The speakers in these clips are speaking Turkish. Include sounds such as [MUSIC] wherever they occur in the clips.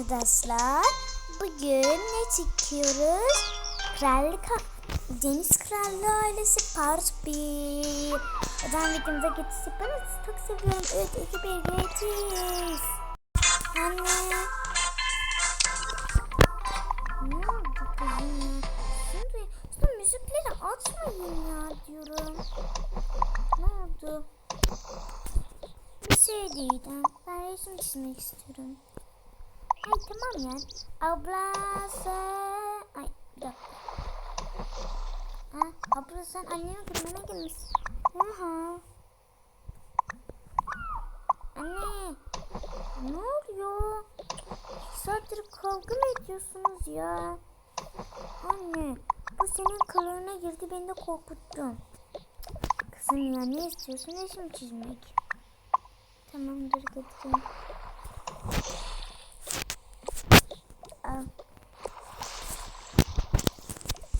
arkadaşlar. Bugün ne çekiyoruz? Krallık Deniz Krallığı ailesi part 1. O zaman videomuza geçişi ben çok seviyorum. 3, 2, 1 geçiş. Anne. Ne oldu kızım? Şimdi, şimdi müzikleri açmayın ya diyorum. Ne oldu? Bir şey değildim. Ben resim çizmek istiyorum. Ay tamam ya. Ablası. Ay bir dakika. Ha, abla sen annemin kılığına girmişsin. Aha. Anne. Ne oluyor? Saattir kavga mı ediyorsunuz ya? Anne. Bu senin kılığına girdi beni de korkuttun. Kızım ya ne istiyorsun? Resim çizmek. Tamamdır gideceğim. Al. Hı hı hı hı. Kızım ya. Çok sıktı. Kızım. Hani kimse yok ya.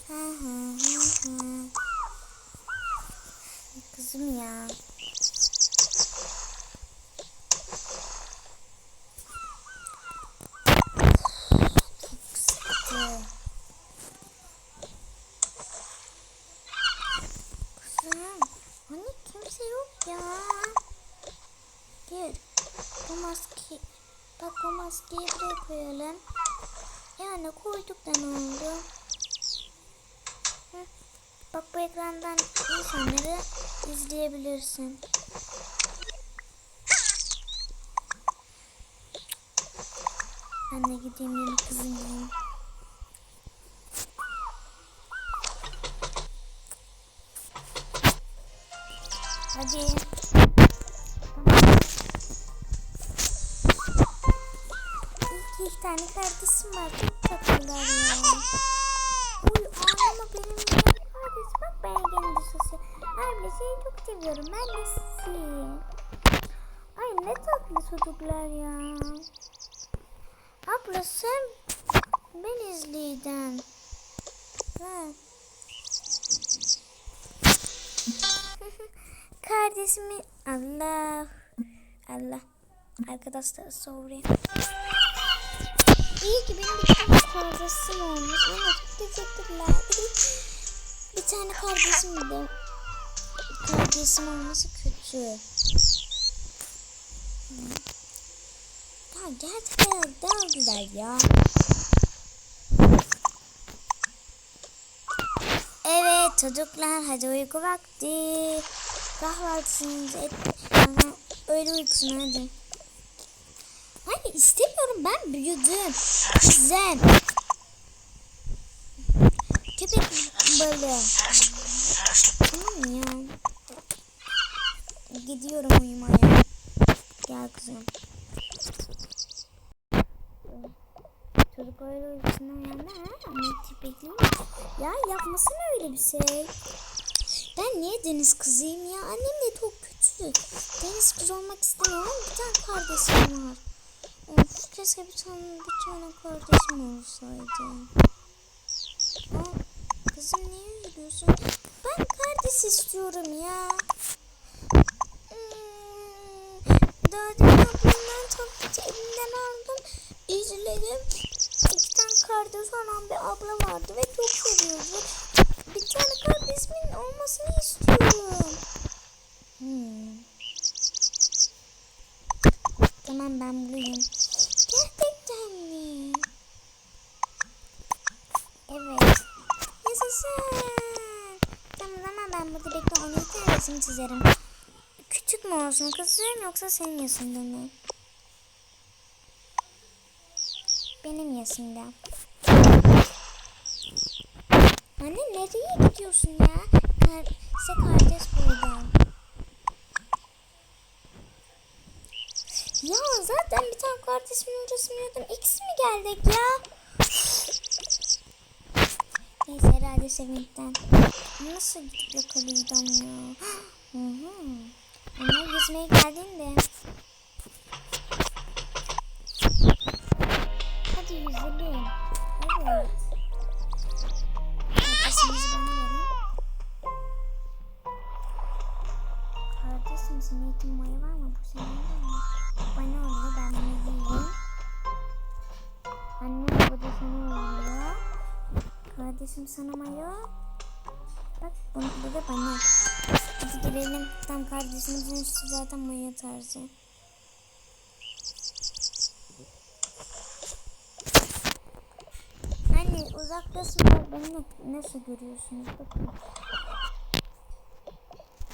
Gel. Bu maske. Bak bu maskeyi buraya koyalım. Yani koyduk da ne oldu? Bak bu ekrandan insanları izleyebilirsin. Ben de gideyim yeni kızım diyeyim. Hadi. İki tane kardeşim var. Çok tatlılar ya. Seviyorum. Ben de sizi. Ay ne tatlı çocuklar ya. Abla sen ben izleyeceğim. Ha. [LAUGHS] Kardeşimi Allah Allah arkadaşlar sorry. İyi ki benim bir tane kardeşim olmuş. Çok teşekkürler. bir tane kardeşim de kardeşim olması kötü. Ya gerçekten daha güzel ya. Evet çocuklar hadi uyku vakti. Kahvaltısınızı et. Ama öyle uykusuna hadi. Hayır istemiyorum ben büyüdüm. Güzel. Köpek balığı. Tamam ya. Gidiyorum uyumaya. Gel kızım. Çocuk öyle uykusuna uyandı ha. Ama köpekli Ya yapmasana öyle bir şey. Ben niye deniz kızıyım ya? Annem de çok kötü. Deniz kızı olmak istemiyorum. Bir tane kardeşim var. Of keşke bir tane bir tane kardeşim olsaydı. Aa, kızım niye yürüyorsun? Ben kardeş istiyorum ya. Daha demin ablamdan tableti elimden aldım. İzledim. İki kardeş olan bir abla vardı ve çok seviyordu. Bir tane kardeşimin olmasını istiyorum. Hmm. Tamam ben bulayım. Gerçekten mi? Evet. Yaşasın. Tamam ama ben burada bekle 12 tane resim çizerim. Mü olsun kızım yoksa senin yaşında mı? Benim yaşımda. Anne nereye gidiyorsun ya? Kar size kardeş buradan. Ya zaten bir tane kardeşimin hocasını yiyordum. İkisi mi geldik ya? Neyse herhalde sevinçten. Nasıl gidip yakalayacağım ya? Hı hı. Onlar yüzmeye geldiğinde. Hadi yüzelim. Evet. Kardeşinizi bana verin. Kardeşim senin eğitim boyu var mı? Bu senin de mi? Bana oluyor ben bunu yiyeyim. Anne bu da sana oluyor. Kardeşim sana mayo. Bak bunu da bana. Hadi girelim. Tam kardeşimizin üstü zaten mayo tarzı. Anne uzaktasın bak beni nasıl görüyorsunuz bakın.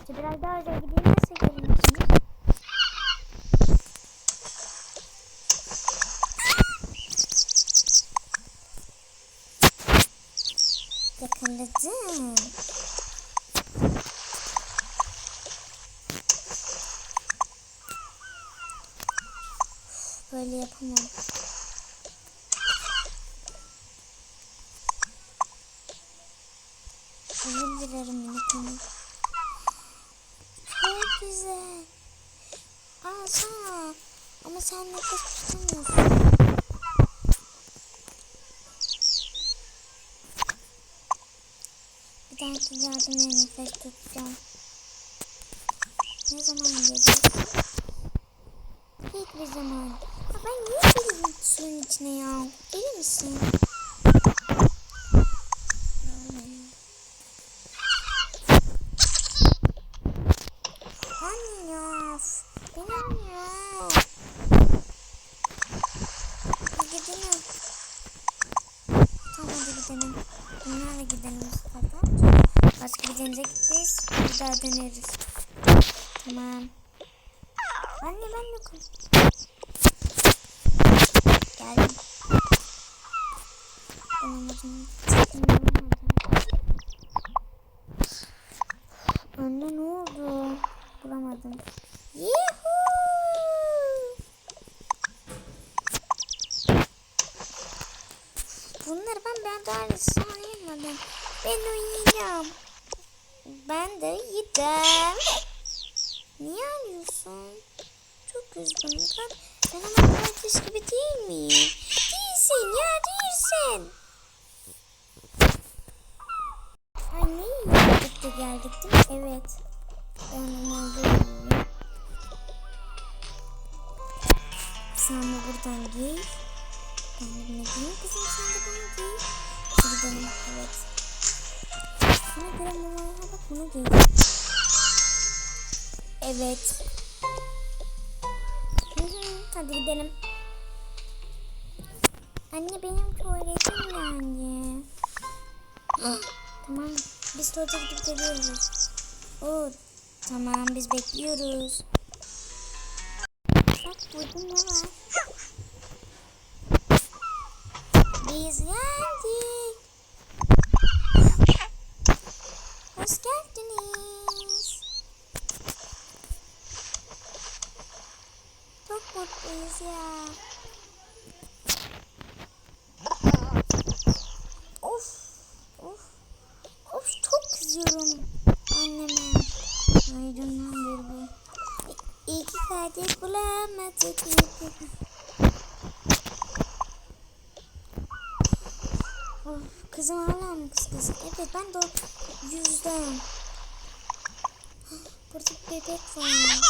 İşte biraz daha oraya gideyim nasıl görüyorsunuz? Yakaladım. Böyle yapamam. Özür dilerim minik minik. Çok güzel. Aa sana. Ama sen nefes tutamıyorsun. Bir dahaki yardımla nefes tutacağım. Ne zaman geleceğiz? Hiçbir zaman. Ben niye gireyim suyun içine ya? Deli misin? Anne ya. Benim ya. Gidelim. Tamam hadi gidelim. Bunlarla gidelim Mustafa. Başka bir denize gideceğiz. Bir daha döneriz. Tamam. Anne ben yokum. Acım. Anne ne oldu? Bulamadım. Yuhuu! Bunları ben ben daha sanıyamadım. Ben uyuyacağım. Ben de uyuyacağım. Niye ağlıyorsun? Çok üzgünüm. Ben, ama kardeş gibi değil miyim? Değilsin ya değilsin. Ay ne da geldik değil mi? Evet. Ben uyuyorum. Sen de buradan giy. Ben de bunu giyeyim. Kızım sen de bunu giy. Gidelim. Evet. Sana göre numaraya bak bunu giy. Evet. Hadi gidelim. Anne benim tuvaletim yani. tamam. Biz tuvalete gidip geliyoruz. Oo, tamam biz bekliyoruz. Bak burada ne var? Biz geldik. Hoş geldiniz. Çok mutluyuz ya. Of, of, of çok kızıyorum anneme. Aydınlan bir bu. İyi ki kardeş bulamadık. iyi ki- Of, kızım hala mı Evet ben de yüzden. Burada bir bebek var.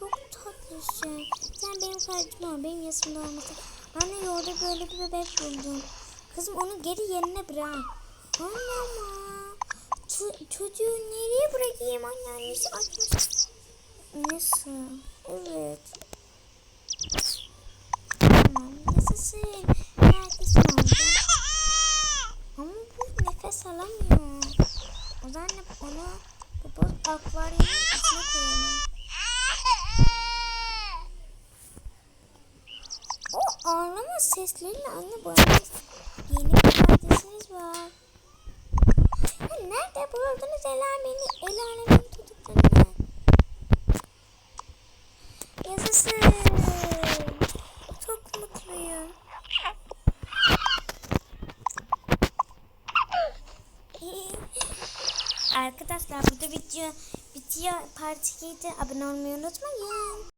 Çok tatlısın. Sen benim kardeşim ol. Benim yaşımda olmasın. Anne yolda böyle bir bebek buldum. Kızım onu geri yerine bırak. Anne. Ço- çocuğu nereye bırakayım anne annesi açmış. Nasıl? Evet. Tamam. Nasılsın? Kardeşim oldu. Ama bu nefes alamıyor. O zaman onu bu boz akvaryumun içine koyalım. O ağlama sesleriyle anne bu arada yeni bir kardeşiniz var. Nerede buldunuz el alemin, el alemin çocuklarını? Yazısın. Çok mutluyum. Arkadaşlar burada video bitiyor. Part 2'de abone olmayı unutmayın.